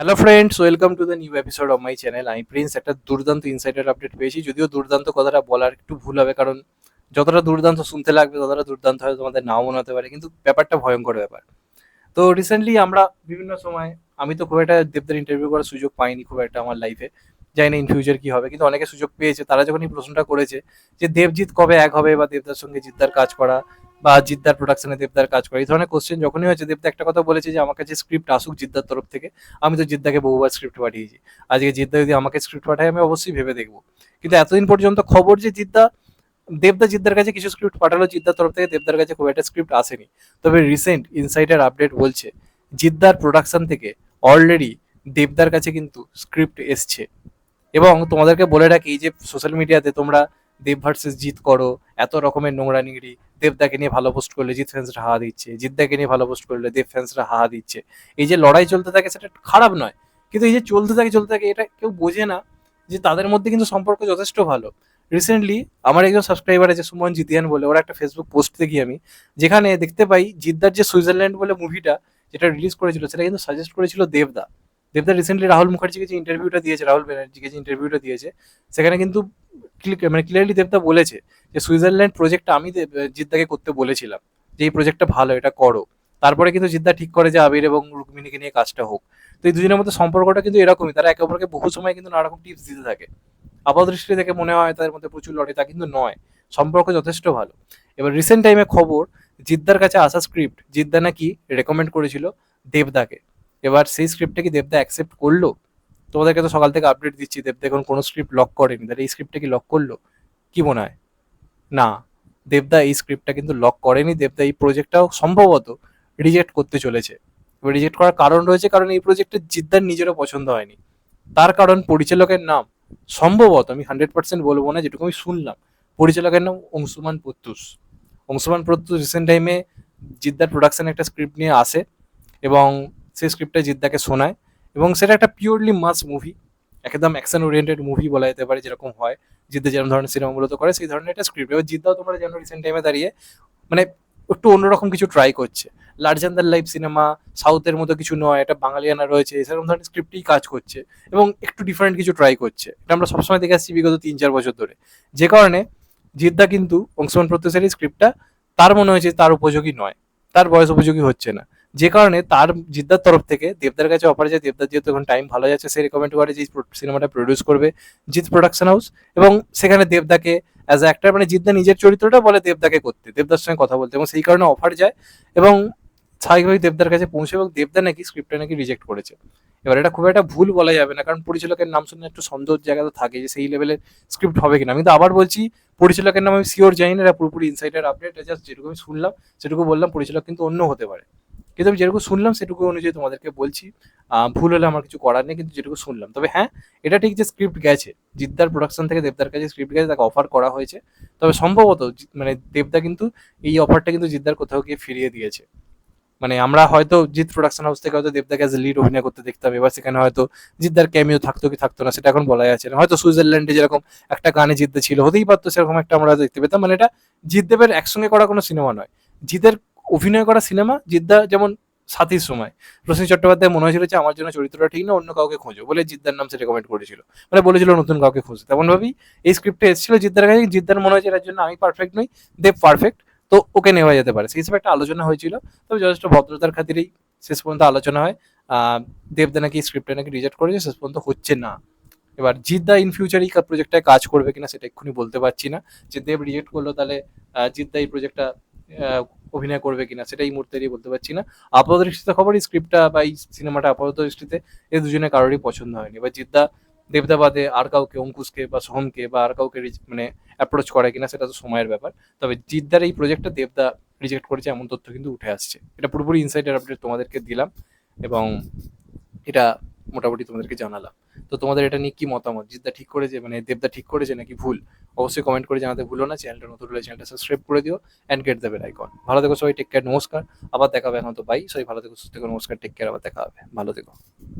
Hello friends welcome to the new episode of my channel আমি Prince একটা দুর্দান্ত insider update পেয়েছি। যদিও দুর্দান্ত কথাটা বলার একটু ভুল হবে, কারণ যতটা দুর্দান্ত শুনতে লাগবে, ততটা দুর্দান্ত হয়তো তোমাদের নাও মনে হতে পারে, কিন্তু ব্যাপারটা ভয়ঙ্কর ব্যাপার। তো রিসেন্টলি আমরা বিভিন্ন সময়, আমি তো খুব একটা দেবদের ইন্টারভিউ করার সুযোগ পাইনি খুব একটা আমার লাইফে জানি না ইন ফিউচার কি হবে, কিন্তু অনেকে সুযোগ পেয়েছে। তারা যখন এই প্রশ্নটা করেছে যে দেবজিৎ কবে এক হবে বা দেবদার সঙ্গে জিদ্দার কাজ করা বা জিদ্দার প্রোডাকশনে দেবদার কাজ করে। এই ধরনের কোশ্চেন যখনই হয়েছে, দেবদা একটা কথা বলেছে যে, আমার কাছে স্ক্রিপ্ট আসুক জিদ্দার তরফ থেকে, আমি তো জিদ্দাকে বহুবার স্ক্রিপ্ট পাঠিয়েছি। আজকে জিদ্দা যদি আমাকে স্ক্রিপ্ট পাঠায়, আমি অবশ্যই ভেবে দেখব। কিন্তু এতদিন পর্যন্ত খবর যে জিদ্দা, দেবদা জিদ্দার কাছে কিছু স্ক্রিপ্ট পাঠালো, জিদ্দার তরফ থেকে দেবদার কাছে খুব একটা স্ক্রিপ্ট আসেনি। তবে রিসেন্ট ইনসাইডার আপডেট বলছে, জিদ্দার প্রোডাকশন থেকে অলরেডি দেবদার কাছে কিন্তু স্ক্রিপ্ট এসছে। এবং তোমাদেরকে বলে রাখি যে সোশ্যাল মিডিয়াতে তোমরা দেব ভার্সেস জিত করো, এত রকমের নোংরা নিংড়ি, দেবদাকে নিয়ে ভালো পোস্ট করলে জিত ফ্যান্সরা হাহা দিচ্ছে জিদ্দাকে নিয়ে ভালো পোস্ট করলে দেব ফ্যান্সরা হাহা দিচ্ছে। এই যে লড়াই চলতে থাকে সেটা খারাপ নয়, কিন্তু এই যে চলতে থাকে চলতে থাকে, এটা কেউ বোঝে না যে তাদের মধ্যে কিন্তু সম্পর্ক যথেষ্ট ভালো। রিসেন্টলি আমার একজন সাবস্ক্রাইবার আছে, সুমন জিতিয়ান বলে, ওরা একটা ফেসবুক পোস্ট দেখি আমি, যেখানে দেখতে পাই জিদ্দার যে সুইজারল্যান্ড বলে মুভিটা যেটা রিলিজ করেছিল, সেটা কিন্তু সাজেস্ট করেছিল দেবদা। দেবদা রিসেন্টলি রাহুল মুখার্জিকে যে ইন্টারভিউটা দিয়েছে, রাহুল ব্যানার্জিকে যে ইন্টারভিউটা দিয়েছে, সেখানে কিন্তু মানে ক্লিয়ারলি দেবদা বলেছে যে সুইজারল্যান্ড প্রজেক্টটা আমি জিদ্দাকে করতে বলেছিলাম যে এই প্রজেক্টটা ভালো, এটা করো। তারপরে কিন্তু জিদ্দা ঠিক করে যে আবির এবং রুক্মিণীকে নিয়ে কাজটা হোক। তো এই দুজনের মধ্যে সম্পর্কটা কিন্তু এরকমই, তারা একে অপরকে বহু সময় কিন্তু নানা রকম টিপস দিতে থাকে। আপাত দৃষ্টি থেকে মনে হয় তাদের মধ্যে প্রচুর লড়ে তা কিন্তু নয়। সম্পর্ক যথেষ্ট ভালো। এবার রিসেন্ট টাইমে খবর, জিদ্দার কাছে আসা স্ক্রিপ্ট জিদ্দা নাকি রেকমেন্ড করেছিল দেবদাকে। এবার সেই স্ক্রিপ্টটা কি দেবদা অ্যাকসেপ্ট করল? তোমাদেরকে তো সকাল থেকে আপডেট দিচ্ছি দেবদা এখন কোনো স্ক্রিপ্ট লক করেনি। তাহলে এই স্ক্রিপ্টটা কি লক করল? কি মনে হয়? না দেবদা এই স্ক্রিপ্টটা কিন্তু লক করেনি। দেবদা এই প্রজেক্টটাও সম্ভবত রিজেক্ট করতে চলেছে। রিজেক্ট করার কারণ রয়েছে কারণ এই প্রজেক্টে জিদ্দার নিজেরও পছন্দ হয়নি। তার কারণ পরিচালকের নাম। সম্ভবত আমি হান্ড্রেড পার্সেন্ট বলব না, যেটুকু আমি শুনলাম। পরিচালকের নাম অংশুমান প্রত্যুষ। অংশুমান প্রত্যুষ রিসেন্ট টাইমে জিদ্দার প্রোডাকশন একটা স্ক্রিপ্ট নিয়ে আসে এবং সেই স্ক্রিপ্টটা জিদ্দাকে শোনায়। এবং সেটা একটা পিওরলি মাস মুভি একদম অ্যাকশন ওরিয়েন্টেড মুভি বলা যেতে পারে, যেরকম হয়, জিদ্দা যেরকম ধরনের সিনেমাগুলো তো করে, সেই ধরনের একটা স্ক্রিপ্ট এবার জিদ্দাও তোমরা জানো রিসেন্ট টাইমে দাঁড়িয়ে মানে একটু অন্যরকম কিছু ট্রাই করছে। লার্জার দ্যান লাইফ সিনেমা সাউথের মতো কিছু নয় এটা বাঙালিয়ানা রয়েছে সেরকম ধরনের স্ক্রিপ্টেই কাজ করছে এবং একটু ডিফারেন্ট কিছু ট্রাই করছে। এটা আমরা সবসময় দেখে আসছি বিগত তিন চার বছর ধরে। যে কারণে জিদ্দা কিন্তু অংশমান প্রত্যেকের স্ক্রিপ্টটা তার মনে হয়েছে তার উপযোগী নয়, তার বয়স উপযোগী হচ্ছে না। যে কারণে তার জিদ্দার তরফ থেকে, দেবদার কাছে অফার যায় দেবদার যেহেতু এখন টাইম ভালো যাচ্ছে সে রেকমেন্ড করে যে সিনেমাটা প্রডিউস করবে জিৎ প্রোডাকশন হাউস এবং সেখানে দেবদাকে অ্যাজ এ অ্যাক্টর মানে জিদ্দা নিজের চরিত্রটা বলে দেবদাকে করতে, দেবদার সঙ্গে কথা বলতে এবং সেই কারণে অফার যায় এবং স্বাভাবিকভাবে দেবদার কাছে পৌঁছে এবং দেবদা নাকি স্ক্রিপ্টটা নাকি রিজেক্ট করেছে। এবার এটা খুব একটা ভুল বলা যাবে না, কারণ পরিচালকের নাম শুনে একটু সন্দেহ জায়গা তো থাকে যে সেই লেভেলের স্ক্রিপ্ট হবে কিনা। আমি তো আবার বলছি, পরিচালকের নাম আমি শিওর জানি না, এটা পুরোপুরি ইনসাইডার আপডেট জাস্ট যেটুকু আমি শুনলাম, সেটুকু বললাম, পরিচালক কিন্তু অন্য হতে পারে। কিন্তু আমি যেটুকু শুনলাম, সেটুকু অনুযায়ী তোমাদেরকে বলছি। ভুল হলে আমার কিছু করার নেই, কিন্তু যেটুকু শুনলাম। তবে হ্যাঁ এটা ঠিক যে স্ক্রিপ্ট গেছে। জিদ্দার প্রোডাকশন থেকে দেবদার কাছে স্ক্রিপ্ট গেছে, তাকে অফার করা হয়েছে। তবে সম্ভবত মানে দেবদা কিন্তু এই অফারটা কিন্তু জিদ্দার কোথাও গিয়ে ফিরিয়ে দিয়েছে। মানে আমরা হয়তো জিৎ প্রোডাকশন হাউস থেকে হয়তো দেবদাকে অ্যাজ লিড অভিনয় করতে দেখতাম, এবার সেখানে হয়তো জিদ্দার ক্যামিও থাকতো কি থাকতো না, সেটা এখন বলা যাচ্ছে না। হয়তো সুইজারল্যান্ডে যেরকম একটা গানে জিদ্দা ছিল, হতেই পারতো সেরকম একটা আমরা দেখতে পেতাম মানে এটা জিদ্দেবের একসঙ্গে করা কোনো সিনেমা নয়। জিতের অভিনয় করা সিনেমা জিদ্দা যেমন সাথীর সময়। রশ্মি চট্টোপাধ্যায় মনে হয়েছিল যে, আমার জন্য চরিত্রটা ঠিক না, অন্য কাউকে খোঁজো। বলে জিদ্দার নাম সে রেকমেন্ড করেছিল। মানে বলেছিল, নতুন কাউকে খুঁজতে তেমন ভাবেই এই স্ক্রিপ্টে এসেছিল জিদ্দার কাছে। জিদ্দার মনে হয়েছে, এটার জন্য আমি পারফেক্ট নই দেব পারফেক্ট তো ওকে নেওয়া যেতে পারে। সেই হিসেবে একটা আলোচনা হয়েছিল। তবে যথেষ্ট ভদ্রতার খাতিরেই শেষ পর্যন্ত আলোচনা হয়। দেবদা নাকি স্ক্রিপ্টটা নাকি রিজেক্ট করেছে, শেষ পর্যন্ত হচ্ছে না। এবার জিদ্দা ইন ফিউচার এই প্রজেক্টটায় কাজ করবে কিনা, সেটা এক্ষুনি বলতে পারছি না। যে দেব রিজেক্ট করল, তাহলে জিদ্দা এই প্রজেক্টটা অভিনয় করবে কিনা সেটা এই মুহূর্তে বলতে পারছি না। আপাতত দৃষ্টিতে খবর এই স্ক্রিপ্টটা বা এই সিনেমাটা আপাতত দৃষ্টিতে এই দুজনে কারোরই পছন্দ হয়নি। এবার জিদ্দা দেবদা বাদে আর কাউকে, অঙ্কুশকে বা সোহমকে বা আর কাউকে মানে অ্যাপ্রোচ করে কিনা সেটা তো সময়ের ব্যাপার। তবে জিদ্দার এই প্রজেক্টটা দেবদা রিজেক্ট করেছে এমন তথ্য কিন্তু উঠে আসছে। এটা পুরোপুরি ইনসাইডার আপডেট তোমাদেরকে দিলাম এবং এটা মোটামুটি তোমাদেরকে জানালাম। তো তোমাদের এটা নিয়ে কি মতামত? জিদ্দা ঠিক করেছে? মানে দেবদা ঠিক করেছে নাকি ভুল? অবশ্যই কমেন্ট করে জানাতে ভুলো না। চ্যানেলটা নতুন হলে চ্যানেলটা সাবস্ক্রাইব করে দিও and get the bell icon ভালো থেকো সবাই টেক কেয়ার নমস্কার। আবার দেখাবে এখন তো বাই সবাই ভালো থেকো, সুস্থ থেকো, নমস্কার টেক কেয়ার আবার দেখা হবে। ভালো থেকো।